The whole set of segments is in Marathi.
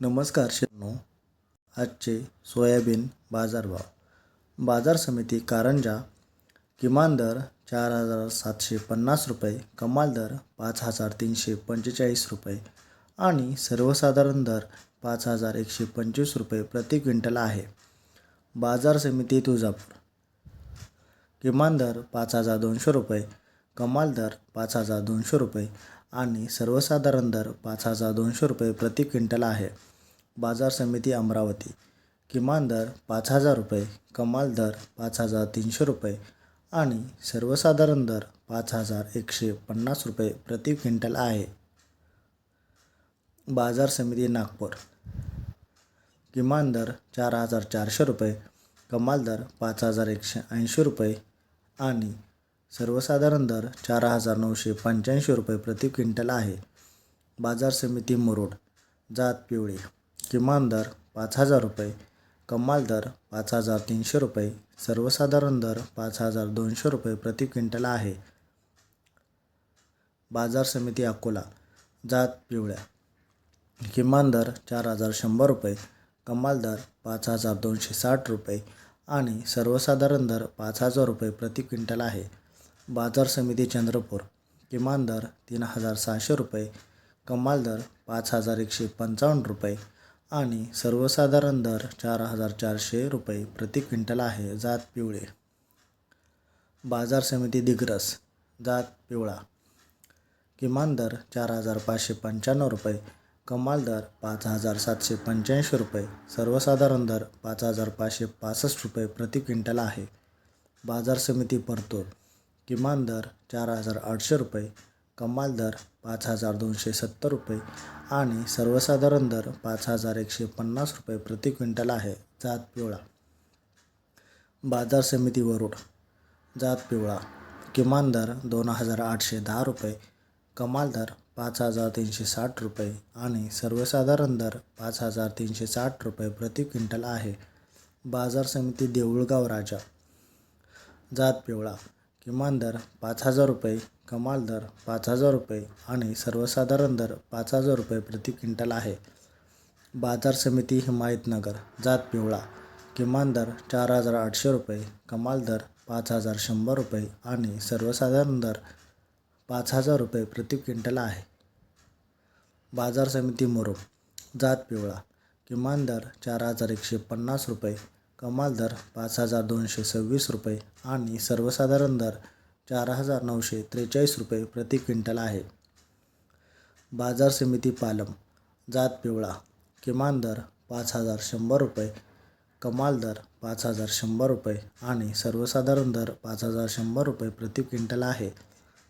नमस्कार शेतनो आजचे सोयाबीन बाजारभाव. बाजार समिती कारंजा किमान दर चार हजार सातशे पन्नास रुपये कमाल दर पाच हजार तीनशे पंचेचाळीस रुपये आणि सर्वसाधारण दर पाच हजार एकशे पंचवीस रुपये प्रति क्विंटल आहे. बाजार समिती तुळजापूर. किमान दर पाच हजार दोनशे रुपये कमाल दर पाच हजार दोनशे रुपये आणि सर्वसाधारण दर पाच हजार दोनशे रुपये प्रति क्विंटल आहे. बाजार समिती अमरावती. किमान दर पाच हजार रुपये कमाल दर पाच हजार तीनशे रुपये आणि सर्वसाधारण दर पाच हजार एकशे पन्नास रुपये प्रति क्विंटल आहे. बाजार समिती नागपूर. किमान दर चार हजार चारशे रुपये कमाल दर पाच हजार एकशे ऐंशी रुपये आणि सर्वसाधारण दर चार हजार नऊशे पंच्याऐंशी रुपये प्रति क्विंटल आहे. बाजार समिती मुरुड जात पिवळी किमान दर पाच हजार रुपये कमाल दर पाच हजार तीनशे रुपये सर्वसाधारण दर पाच हजार दोनशे रुपये प्रति क्विंटल आहे. बाजार समिती अकोला जात पिवळ्या किमान दर चार हजार शंभर रुपये कमाल दर पाच हजार दोनशे साठ रुपये आणि सर्वसाधारण दर पाच हजार रुपये प्रति क्विंटल आहे. बाजार समिती चंद्रपूर किमान दर तीन हजार सहाशे रुपये कमाल दर पाच हजार एकशे पंचावन्न रुपये आणि सर्वसाधारण दर चार हजार चारशे रुपये प्रति क्विंटल आहे जात पिवळे. बाजार समिती दिग्रस जात पिवळा. किमान दर चार हजार पाचशे पंच्याण्णव रुपये कमाल दर पाच हजार सातशे पंच्याऐंशी रुपये सर्वसाधारण दर पाच हजार पाचशे पासष्ट रुपये प्रति क्विंटल आहे. बाजार समिती परतूर किमान दर चार हजार आठशे रुपये कमाल दर पाच हजार दोनशे सत्तर रुपये आणि सर्वसाधारण दर पाच हजार एकशे पन्नास रुपये प्रति क्विंटल आहे. जात पिवळा. बाजार समिती वरुड. जात पिवळा. किमान दर दोन हजार आठशे दहा रुपये कमाल दर पाच हजार तीनशे साठ रुपये आणि सर्वसाधारण दर पाच हजार तीनशे साठ रुपये प्रति क्विंटल आहे. बाजार समिती देऊळगाव राजा. जात पिवळा. किमान दर पाच हजार रुपये कमाल दर पाच हजार रुपये आणि सर्वसाधारण दर पाच हजार रुपये प्रति क्विंटल आहे. बाजार समिती हिमायतनगर जात पिवळा किमान दर चार हजार आठशे रुपये कमाल दर पाच हजार शंभर रुपये आणि सर्वसाधारण दर पाच हजार रुपये प्रति क्विंटल आहे. बाजार समिती मुरुम जात पिवळा किमान दर चार हजार एकशे पन्नास रुपये कमाल दर पाच हजार दोनशे सव्वीस रुपये आणि सर्वसाधारण दर चार हजार नऊशे त्रेचाळीस रुपये प्रति क्विंटल आहे. बाजार समिती पालम जात पिवळा किमान दर पाच हजार शंभर रुपये कमाल दर पाच हजार शंभर रुपये आणि सर्वसाधारण दर पाच हजार शंभर रुपये प्रति क्विंटल आहे.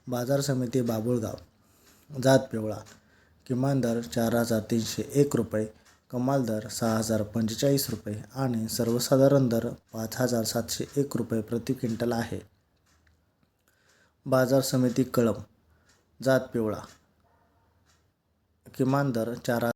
बाजार समिती बाबुळगाव जात पिवळा किमान दर चार हजार तीनशे एक रुपये कमाल दर सहा हजार पंचेचाळीस रुपये आणि सर्वसाधारण दर पाच हजार सातशे एक रुपये प्रति क्विंटल आहे. बाजार समिती कळम जात पिवळा किमान दर चार